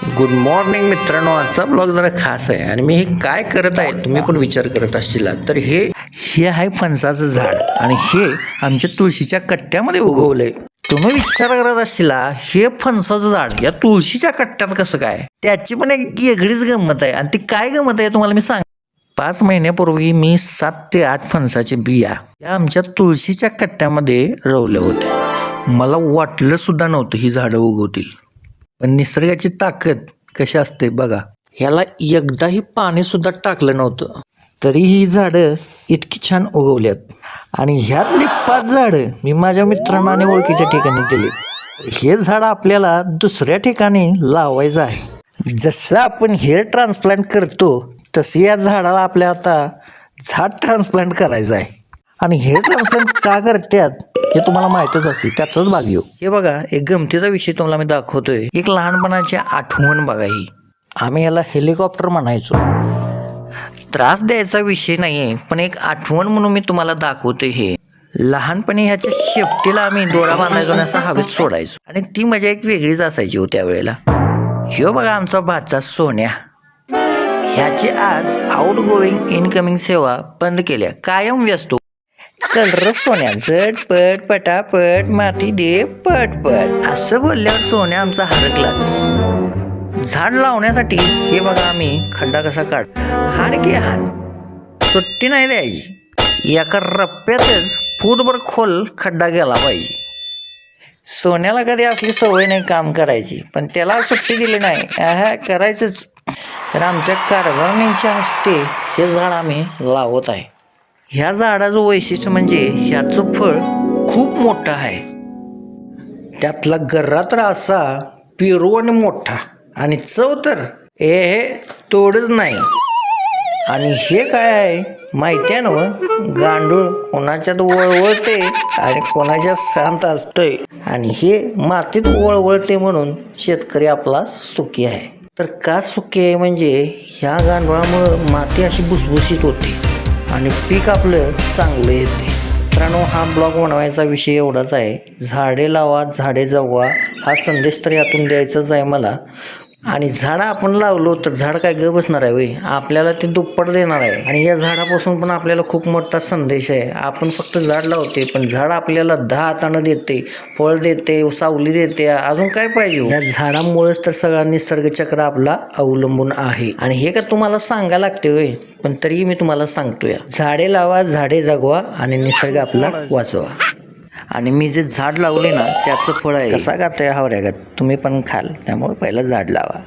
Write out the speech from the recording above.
Good morning मित्रांनो. आजचा blog जरा खास आहे. आणि मी हे काय करत आहे तुम्ही पण विचार करत असशील तर हे हे आहे फणसाचं झाड. आणि हे आमच्या तुळशीच्या कट्ट्यामध्ये उगवलंय. तुम्ही विचार करत असशील हे फणसाचं झाड या तुळशीच्या कट्ट्यात कसं काय? त्याची पण एक वेगळीच गंमत आहे. आणि ती काय गंमत आहे तुम्हाला मी सांग पाच महिन्यापूर्वी मी सात ते आठ फणसाचे बिया या आमच्या तुळशीच्या कट्ट्यामध्ये रवल्या होत्या मला वाटलं सुद्धा नव्हतं ही झाडं उगवतील. पण निसर्गाची ताकद कशी असते बघा. ह्याला एकदाही पाणीसुद्धा टाकलं नव्हतं. तरी ही झाडं इतकी छान उगवल्यात. आणि ह्यातली पाच झाडं मी माझ्या मित्रांना आणि ओळखीच्या ठिकाणी दिली. हे झाड आपल्याला दुसऱ्या ठिकाणी लावायचं आहे. जसं आपण हेअर ट्रान्सप्लांट करतो तसं या झाडाला आपल्या आता झाड ट्रान्सप्लांट करायचं आहे. आणि हेअर ट्रान्सप्लांट का करतात? हे तुम्हाला माहितच असेल त्याचाच भाग येऊ. हे बघा एक गमतीचा विषय तुम्हाला मी दाखवतोय. एक लहानपणाची आठवण बघा ही. आम्ही याला हेलिकॉप्टर म्हणायचो. त्रास द्यायचा विषय नाही आहे पण एक आठवण म्हणून मी तुम्हाला दाखवतोय हे. लहानपणी ह्याच्या शेपटीला आम्ही दोरा बांधायचो आणि असा हवेत सोडायचो. आणि ती मजा एक वेगळीच असायची हो त्यावेळेला. ह्यो बघा आमचा भाचा सोन्या. ह्याची आज आउट गोईंग इनकमिंग सेवा बंद केल्या. कायम व्यस्त. चल र सोन्या झटपट पटापट माती दे पटपट. असं बोलल्यावर सोन्या आमचा हरकलाच. झाड लावण्यासाठी हे बघा आम्ही खड्डा कसा काढ हाड की हाण सुट्टी नाही द्यायची. एका रप्प्यातच फूटभर खोल खड्डा गेला पाहिजे. सोन्याला कधी असली सवय नाही काम करायची पण त्याला सुट्टी दिली नाही. हा करायचंच. तर आमच्या कारभारणींच्या हस्ते हे झाड आम्ही लावत आहे. ह्या झाडाचं वैशिष्ट्य म्हणजे ह्याचं फळ खूप मोठं आहे. त्यातला गर्रा तर असा पिरू आणि मोठा आणि चव तर हे तोडच नाही. आणि हे काय आहे माहिती आहे ना हो? गांडूळ कोणाच्यात वळवळते आणि कोणाच्या शांत असतोय. आणि हे मातीत वळवळते म्हणून शेतकरी आपला सुखी आहे. तर का सुखी आहे म्हणजे ह्या गांडुळामुळं माती अशी भुसभुशीत होते. आणि पीक आपलं चांगलं येते. मित्रांनो हा ब्लॉग बनवायचा विषय एवढाच आहे. झाडे लावा झाडे जगवा हा संदेश तर यातून द्यायचाच आहे मला. आणि झाडं आपण लावलो तर झाड काय ग बसणार आहे वय आपल्याला ते दुप्पट देणार आहे. आणि या झाडापासून पण आपल्याला खूप मोठा संदेश आहे. आपण फक्त झाड लावते पण झाड आपल्याला दहा हातानं देते फळ देते सावली देते अजून काय पाहिजे हो? या झाडामुळेच तर सगळा निसर्गचक्र आपला अवलंबून आहे. आणि हे का तुम्हाला सांगायला लागते होय? पण तरीही मी तुम्हाला सांगतोय. झाडे लावा झाडे जगवा आणि निसर्ग आपला वाचवा. आणि मी जे झाड लावले ना त्याचं फळ आहे. कसा गात हावऱ्या तुम्ही पण खाल त्यामुळे पहिलं झाड लावा.